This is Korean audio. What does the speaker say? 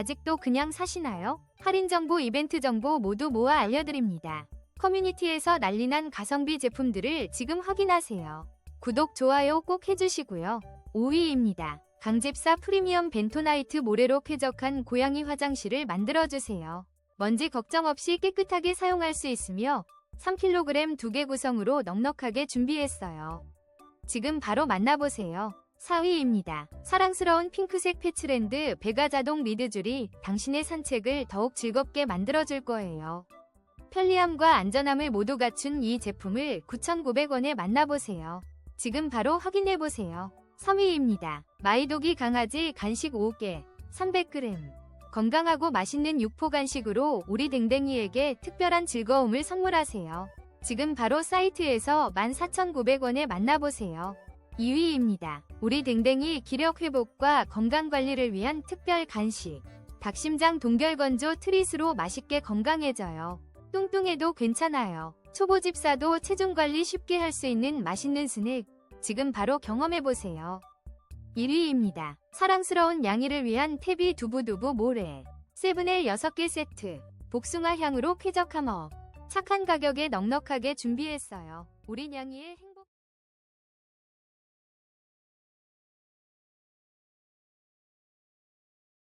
아직도 그냥 사시나요? 할인 정보, 이벤트 정보 모두 모아 알려드립니다. 커뮤니티에서 난리난 가성비 제품들을 지금 확인하세요. 구독, 좋아요 꼭 해주시고요. 5위입니다. 강집사 프리미엄 벤토나이트 모래로 쾌적한 고양이 화장실을 만들어주세요. 먼지 걱정 없이 깨끗하게 사용할 수 있으며 3kg 2개 구성으로 넉넉하게 준비했어요. 지금 바로 만나보세요. 4위입니다. 사랑스러운 핑크색 패치랜드 베가자동 리드줄이 당신의 산책을 더욱 즐겁게 만들어줄 거예요. 편리함과 안전함을 모두 갖춘 이 제품을 9,900원에 만나보세요. 지금 바로 확인해보세요. 3위입니다. 마이도기 강아지 간식 5개, 300g. 건강하고 맛있는 육포 간식으로 우리 댕댕이에게 특별한 즐거움을 선물하세요. 지금 바로 사이트에서 14,900원에 만나보세요. 2위입니다. 우리 댕댕이 기력 회복과 건강 관리를 위한 특별 간식. 닭심장 동결건조 트릿으로 맛있게 건강해져요. 뚱뚱해도 괜찮아요. 초보 집사도 체중 관리 쉽게 할 수 있는 맛있는 스낵. 지금 바로 경험해보세요. 1위입니다. 사랑스러운 양이를 위한 태비 두부두부 모래. 세븐의 6개 세트. 복숭아 향으로 쾌적함 업. 착한 가격에 넉넉하게 준비했어요. 우리 냥이의 행...